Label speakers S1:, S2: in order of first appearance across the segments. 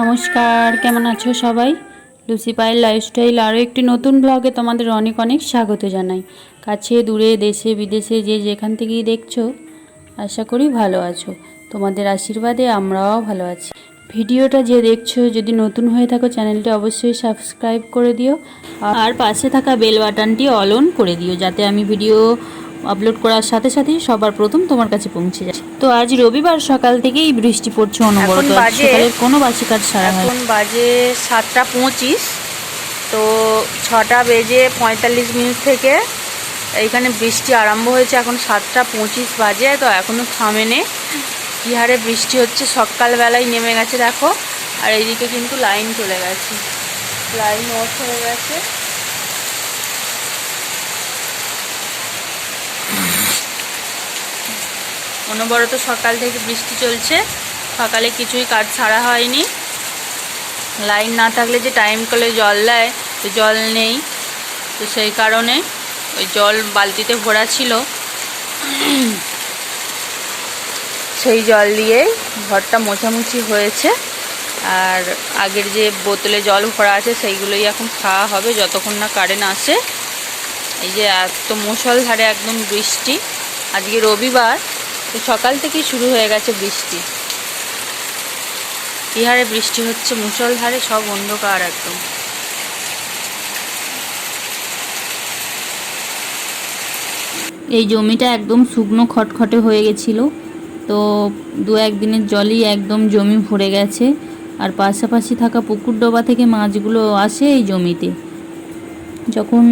S1: নমস্কার, কেমন আছো সবাই? লুসি পায়ের লাইফস্টাইল আরও একটি নতুন ব্লগে তোমাদের অনেক অনেক স্বাগত জানাই। কাছে, দূরে, দেশে, বিদেশে যে যেখান থেকেই দেখছ, আশা করি ভালো আছো। তোমাদের আশীর্বাদে আমরাও ভালো আছি। ভিডিওটা যে দেখছ, যদি নতুন হয়ে থাকো, চ্যানেলটি অবশ্যই সাবস্ক্রাইব করে দিও। আর পাশে থাকা বেল বাটনটি অল অন করে দিও, যাতে আমি ভিডিও আপলোড করার সাথে সাথেই সবার প্রথম তোমার কাছে পৌঁছে যায়। তো আজ রবিবার সকাল থেকেই বৃষ্টি পড়ছে অনবরত। সকালের কোনো বাসি কাজ সারা হয়
S2: এখন বাজে সাতটা পঁচিশ। তো ছটা বেজে পঁয়তাল্লিশ মিনিট থেকে এইখানে বৃষ্টি আরম্ভ হয়েছে। এখন সাতটা পঁচিশ বাজে। তো এখনও থামেনে। কী হারে বৃষ্টি হচ্ছে? সকালবেলায় নেমে গেছে দেখো। আর এইদিকে কিন্তু লাইন চলে গেছে। লাইন অফ হয়ে গেছে। অনবরত সকাল থেকে বৃষ্টি চলছে। সকালে কিছুই কাজ ছাড়া হয়নি। লাইন না থাকলে যে টাইম কলে জল দেয়, তো জল নেই। তো সেই কারণে ওই জল বালতিতে ভরা ছিল। সেই জল দিয়েই ঘরটা মোছামুছি হয়েছে। আর আগের যে বোতলে জল ভরা আছে, সেইগুলোই এখন খাওয়া হবে যতক্ষণ না কারেন্ট আসে। এই যে এত মুষলধারে একদম বৃষ্টি। আজকে রবিবার তো সকাল থেকেই শুরু হয়ে গেছে বৃষ্টি। বিহারে বৃষ্টি হচ্ছে, মুষলধারে সব অন্ধকার একদম।
S1: এই জমিটা একদম শুকনো খটখটে হয়ে গেছিল। তো দু একদিনের জলই একদম জমি ভরে গেছে। আর পাশাপাশি থাকা পুকুর ডোবা থেকে মাছগুলো আসে এই জমিতে। যখন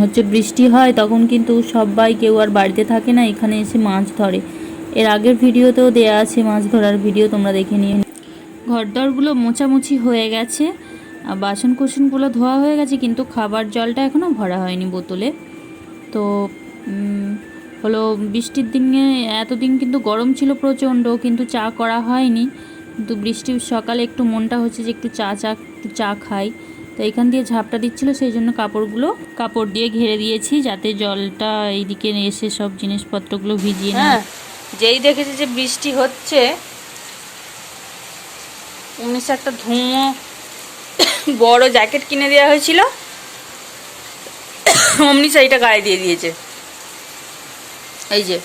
S1: হচ্ছে বৃষ্টি হয়, তখন কিন্তু সবাই কেউ আর বাড়িতে থাকে না, এখানে এসে মাছ ধরে। এর আগের ভিডিওতেও দেয়া আছে মাছ ধরার ভিডিও, তোমরা দেখে নিও। ঘরদরগুলো মোছামুছি হয়ে গেছে, আর বাসন কুসনগুলো ধোয়া হয়ে গেছে, কিন্তু খাবার জলটা এখনও ভরা হয়নি বোতলে। তো হলো বৃষ্টির দিনে এতদিন কিন্তু গরম ছিল প্রচণ্ড, কিন্তু চা করা হয়নি। কিন্তু বৃষ্টির সকালে একটু মনটা হচ্ছে যে একটু চা চা চা খাই। তো এখান দিয়ে ঝাপটা দিচ্ছিল, সেই জন্য কাপড়গুলো কাপড় দিয়ে ঘিরে দিয়েছি, যাতে জলটা এইদিকে এসে সব জিনিসপত্রগুলো ভিজিয়ে
S2: হ্যাঁ যেই দেখেছি যে বৃষ্টি হচ্ছে উনিশ একটা ধুমো বড় জ্যাকেট কিনে দেওয়া হয়েছিল, অমনি সেইটা গায়ে দিয়ে দিয়েছে। এই যে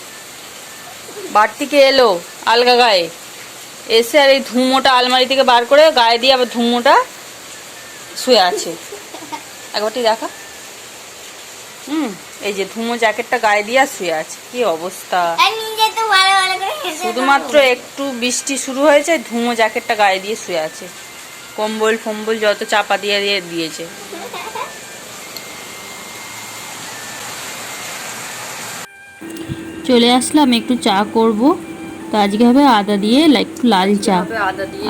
S2: বার থেকে এলো আলগা গায়ে, এসে আর এই ধুমোটা আলমারি থেকে বার করে গায়ে দিয়ে আবার ধুমোটা শুয়ে আছে। একবারটি দেখা। হুম এই যে ধুমো জ্যাকেটটা গায়ে দিয়ে আর শুয়ে আছে। কি অবস্থা?
S3: আর নিজে তো ভালো ভালো করে হেসে
S2: শুধুমাত্র একটু বৃষ্টি শুরু হয়েছে ধুমো জ্যাকেটটা গায়ে দিয়ে শুয়ে আছে। কম্বল ফম্বল যত চাপা দিয়ে দিয়ে দিয়েছে।
S1: চলে আসলাম একটু চা করব। তো আজকে হবে আদা দিয়ে একটু লাল চা।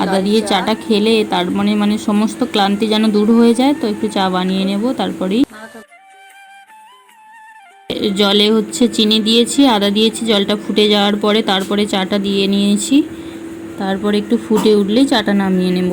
S1: আদা দিয়ে চাটা খেলে তার মানে মানে সমস্ত ক্লান্তি যেন দূর হয়ে যায় তো একটু চা বানিয়ে নেব তারপরেই জলে হচ্ছে চিনি দিয়েছি আদা দিয়েছি জলটা ফুটে যাওয়ার পরে তারপরে চাটা দিয়ে নিয়েছি। তারপরে একটু ফুটে উঠলেই চাটা নামিয়ে নেব।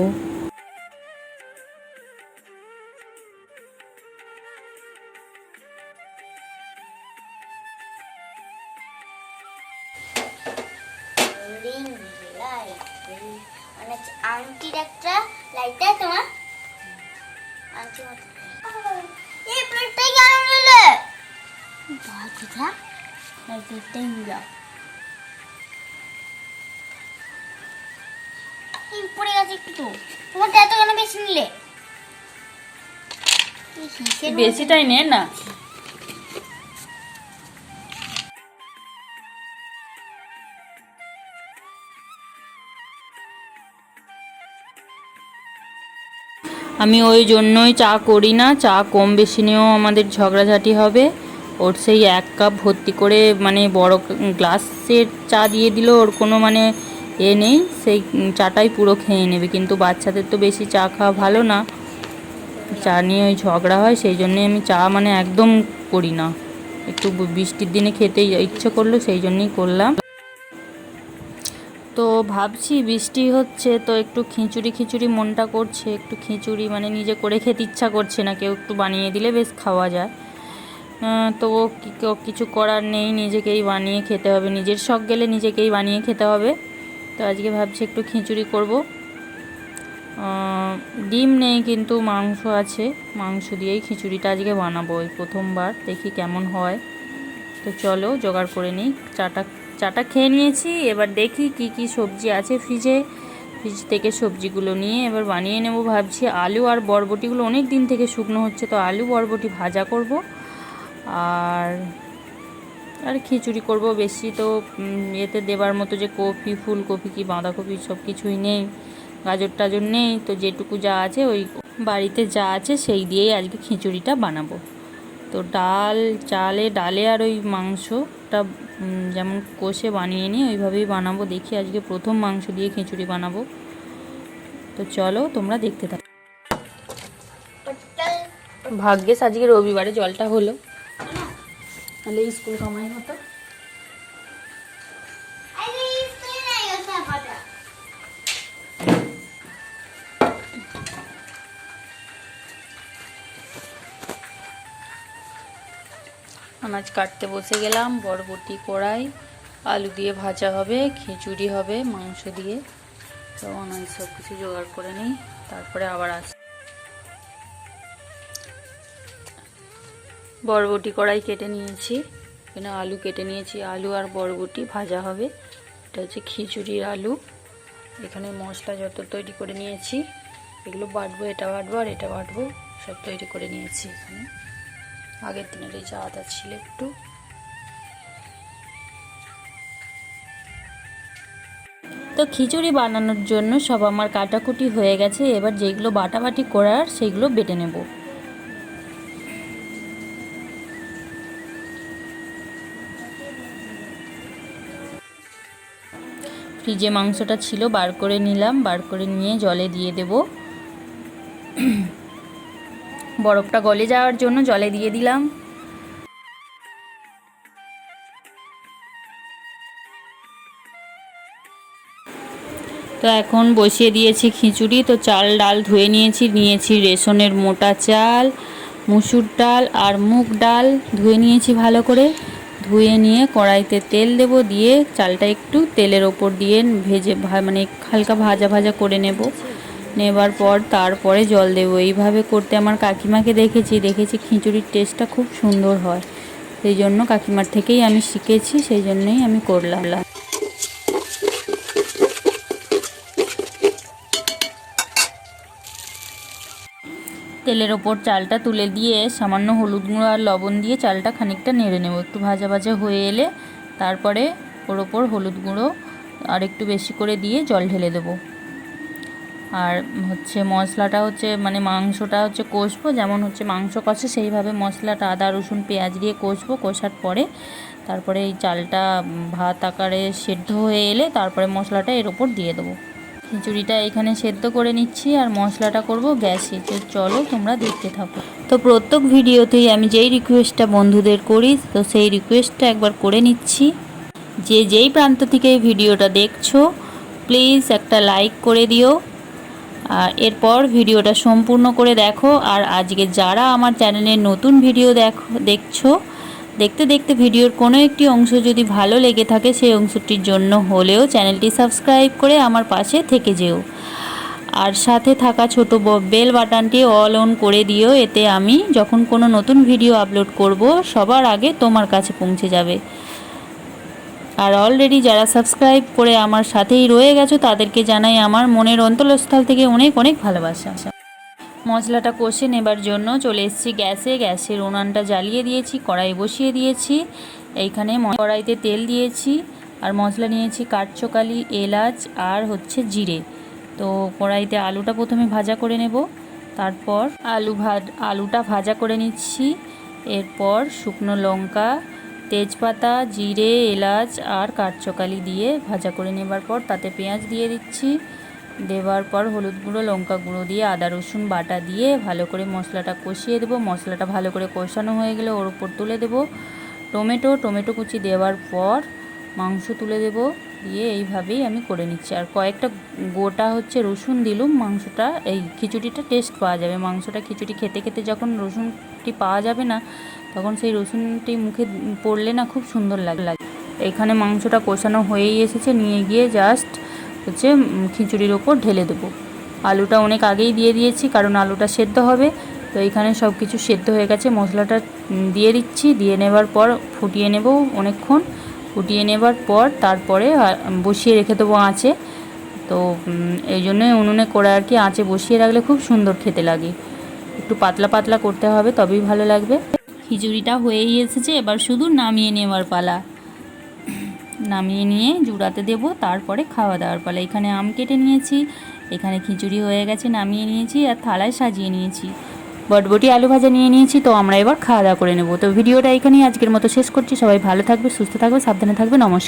S3: পড়ে গেছে একটু তো তোমার এত কেন বেশি নিলে
S2: বেশিটাই নে না
S1: আমি ওই জন্যই চা করি না চা কম বেশি নিয়েও আমাদের ঝগড়াঝাটি হবে। ওর সেই এক কাপ ভর্তি করে মানে বড় গ্লাসের চা দিয়ে দিল, ওর কোনো মানে এ নেই, সেই চাটাই পুরো খেয়ে নেবে। কিন্তু বাচ্চাদের তো বেশি চা খাওয়া ভালো না। চা নিয়ে ওই ঝগড়া হয়, সেই জন্যই আমি চা মানে একদম করি না। একটু বৃষ্টির দিনে খেতে ইচ্ছে করল, সেই জন্যই করলাম। তো ভাবছি বৃষ্টি হচ্ছে, তো একটু খিচুড়ি খিচুড়ি মনটা করছে, একটু খিচুড়ি মানে নিজে করে খেতে ইচ্ছা করছে না, কেউ একটু বানিয়ে দিলে বেশ খাওয়া যায়। আহ, তো কি- কিছু করার নেই নিজেকেই বানিয়ে খেতে হবে। নিজের শখ গেলে নিজেকেই বানিয়ে খেতে হবে। তো আজকে ভাবছি একটু খিচুড়ি করব। ডিম নেই কিন্তু মাংস আছে। মাংস দিয়েই খিচুড়িটা আজকে বানাবো এই প্রথমবার দেখি কেমন হয়। তো চলো জোগাড় করে নিই। চাটা চাটা খেয়ে নিয়েছি এবার দেখি কি কি সবজি আছে ফ্রিজে। ফ্রিজ থেকে সবজিগুলো নিয়ে এবার বানিয়ে নেব ভাবছি। আলু আর বরবটিগুলো অনেক দিন থেকে শুকনো হচ্ছে তো আলু বরবটি ভাজা করব। আর আর খিচুড়ি করব বেশি তো এতে দেবার মতো যে কপি, ফুলকপি কি, বাঁধাকপি সব কিছুই নেই, গাজর টাজর নেই, তো যেটুকু যা আছে ওই বাড়িতে যা আছে সেই দিয়েই আজকে খিচুড়িটা বানাবো। তো ডাল, চালে, ডালে আর ওই মাংসটা যেমন কষে বানিয়ে নিই, ওইভাবেই বানাবো। দেখি আজকে প্রথম মাংস দিয়ে খিচুড়ি বানাবো। তো চলো তোমরা দেখতে থাকো। ভাগ্যেস আজকে রবিবারে জলটা হলো। তাহলে স্কুল কামাই হতো। আনাজ কাটতে বসে গেলাম, বরবটি কড়াই, আলু দিয়ে ভাজা হবে, খিচুড়ি হবে, মাংস দিয়ে। তো আনাজ সব কিছু জোগাড় করে নিই, তারপরে আবার আস বরবটি কড়াই কেটে নিয়েছি। এখানে আলু কেটে নিয়েছি। আলু আর বরবটি ভাজা হবে। এটা হচ্ছে খিচুড়ির আলু। এখানে মশলা যত তৈরি করে নিয়েছি, এগুলো বাটবো, এটা বাটবো আর এটা বাটবো, সব তৈরি করে নিয়েছি এখানে। আগের দিনের এই যা আদা ছিল একটু। তো খিচুড়ি বানানোর জন্য সব আমার কাটাকুটি হয়ে গেছে। এবার যেগুলো বাটাবাটি করার, সেগুলো বেটে নেব। ফ্রিজে মাংসটা ছিল বার করে নিলাম, বার করে নিয়ে জলে দিয়ে দেব। বরফটা গলে যাওয়ার জন্য জলে দিয়ে দিলাম। তো এখন বসিয়ে দিয়েছি খিচুড়ি, তো চাল ডাল ধুয়ে নিয়েছি নিয়েছি রেশনের মোটা চাল, মুসুর ডাল আর মুগ ডাল ধুয়ে নিয়েছি ভালো করে। ধুয়ে নিয়ে কড়াইতে তেল দেব, দিয়ে চালটা একটু তেলের ওপর দিয়ে ভেজে মানে হালকা ভাজা ভাজা করে নেব। নেবার পর তারপরে জল দেবো। এইভাবে করতে আমার কাকিমাকে দেখেছি দেখেছি খিচুড়ির টেস্টটা খুব সুন্দর হয়। সেই জন্য কাকিমার থেকেই আমি শিখেছি, সেই জন্যই আমি করলাম। তেলের ওপর চালটা তুলে দিয়ে সামান্য হলুদ গুঁড়ো আর লবণ দিয়ে চালটা খানিকটা নেড়ে নেব। একটু ভাজা ভাজা হয়ে এলে তারপরে ওর ওপর হলুদ গুঁড়ো আর একটু বেশি করে দিয়ে জল ঢেলে দেবো। আর হচ্ছে মশলাটা হচ্ছে মানে মাংসটা হচ্ছে কষবো, যেমন হচ্ছে মাংস কষে সেইভাবে মশলাটা আদা, রসুন, পেঁয়াজ দিয়ে কষবো, কষার পরে তারপরে এই চালটা ভাত আকারে সেদ্ধ হয়ে এলে তারপরে মশলাটা এর ওপর দিয়ে দেবো। খিচুড়িটা এখানে সেদ্ধ করে নিচ্ছি আর মশলাটা করব গ্যাসে। তো চলো তোমরা দেখতে থাকো। তো প্রত্যেক ভিডিওতেই আমি যেই রিকোয়েস্টটা বন্ধুদের করি, তো সেই রিকোয়েস্টটা একবার করে নিচ্ছি। যে যেই প্রান্ত থেকে ভিডিওটা দেখছ প্লিজ একটা লাইক করে দিও। আর এরপর ভিডিওটা সম্পূর্ণ করে দেখো। আর আজকে যারা আমার চ্যানেলে নতুন ভিডিও দেখো, দেখছ দেখতে দেখতে ভিডিওর কোনো একটি অংশ যদি ভালো লেগে থাকে, সেই অংশটির জন্য হলেও চ্যানেলটি সাবস্ক্রাইব করে আমার পাশে থেকে যেও। আর সাথে থাকা ছোট বেল বাটনটি অল অন করে দিও, এতে আমি যখন কোনো নতুন ভিডিও আপলোড করব, সবার আগে তোমার কাছে পৌঁছে যাবে। আর অলরেডি যারা সাবস্ক্রাইব করে আমার সাথেই রয়ে গেছো, তাদেরকে জানাই আমার মনের অন্তলস্থল থেকে অনেক অনেক ভালোবাসা। মশলাটা কষে নেবার জন্য চলে এসেছি গ্যাসে। গ্যাসের উনানটা জ্বালিয়ে দিয়েছি কড়াই বসিয়ে দিয়েছি। এইখানে কড়াইতে তেল দিয়েছি আর মশলা নিয়েছি কাঠচোকালি, এলাচ আর হচ্ছে জিরে। তো কড়াইতে আলুটা প্রথমে ভাজা করে নেব, তারপর আলু ভাজ আলুটা ভাজা করে নিচ্ছি। এরপর শুকনো লঙ্কা, তেজপাতা, জিরে, এলাচ আর কাঠচোকালি দিয়ে ভাজা করে নেবার পর তাতে পেঁয়াজ দিয়ে দিচ্ছি। দেওয়ার পর হলুদ গুঁড়ো, লঙ্কা গুঁড়ো দিয়ে আদা, রসুন বাটা দিয়ে ভালো করে মশলাটা কষিয়ে দেবো। মশলাটা ভালো করে কষানো হয়ে গেলে ওর উপর তুলে দেবো টমেটো। টমেটো কুচি দেওয়ার পর মাংস তুলে দেবো দিয়ে এইভাবেই আমি করে নিচ্ছি। আর কয়েকটা গোটা হচ্ছে রসুন দিলুম, মাংসটা এই খিচুড়িটা টেস্ট পাওয়া যাবে। মাংসটা খিচুড়ি খেতে খেতে যখন রসুনটি পাওয়া যাবে না, তখন সেই রসুনটি মুখে পড়লে না খুব সুন্দর লাগে। এখানে মাংসটা কষানো হয়েই এসেছে। নিয়ে গিয়ে জাস্ট হচ্ছে খিচুড়ির ওপর ঢেলে দেবো। আলুটা অনেক আগেই দিয়ে দিয়েছি, কারণ আলুটা সেদ্ধ হবে। তো এখানে সব কিছু সেদ্ধ হয়ে গেছে। মশলাটা দিয়ে দিচ্ছি। দিয়ে নেবার পর ফুটিয়ে নেব অনেকক্ষণ। ফুটিয়ে নেবার পর তারপরে বসিয়ে রেখে দেবো আঁচে। তো এই জন্যই উনুনে করে আর কি আঁচে বসিয়ে রাখলে খুব সুন্দর খেতে লাগে। একটু পাতলা পাতলা করতে হবে, তবেই ভালো লাগবে। খিচুড়িটা হয়েই এসেছে, এবার শুধু নামিয়ে নেওয়ার পালা। নামিয়ে নিয়ে জুড়াতে দেব, তারপরে খাওয়া দাওয়ার পালা। এখানে আম কেটে নিয়েছি, এখানে খিচুড়ি হয়ে গেছে, নামিয়ে নিয়েছি আর থালায় সাজিয়ে নিয়েছি। বটবটি আলু ভাজা নিয়ে নিয়েছি, তো আমরা এবার খাওয়া দাওয়া করে নেব। তো ভিডিওটা এখানেই আজকের মতো শেষ করছি। সবাই ভালো থাকবে, সুস্থ থাকবে, সাবধানে থাকবে, নমস্কার।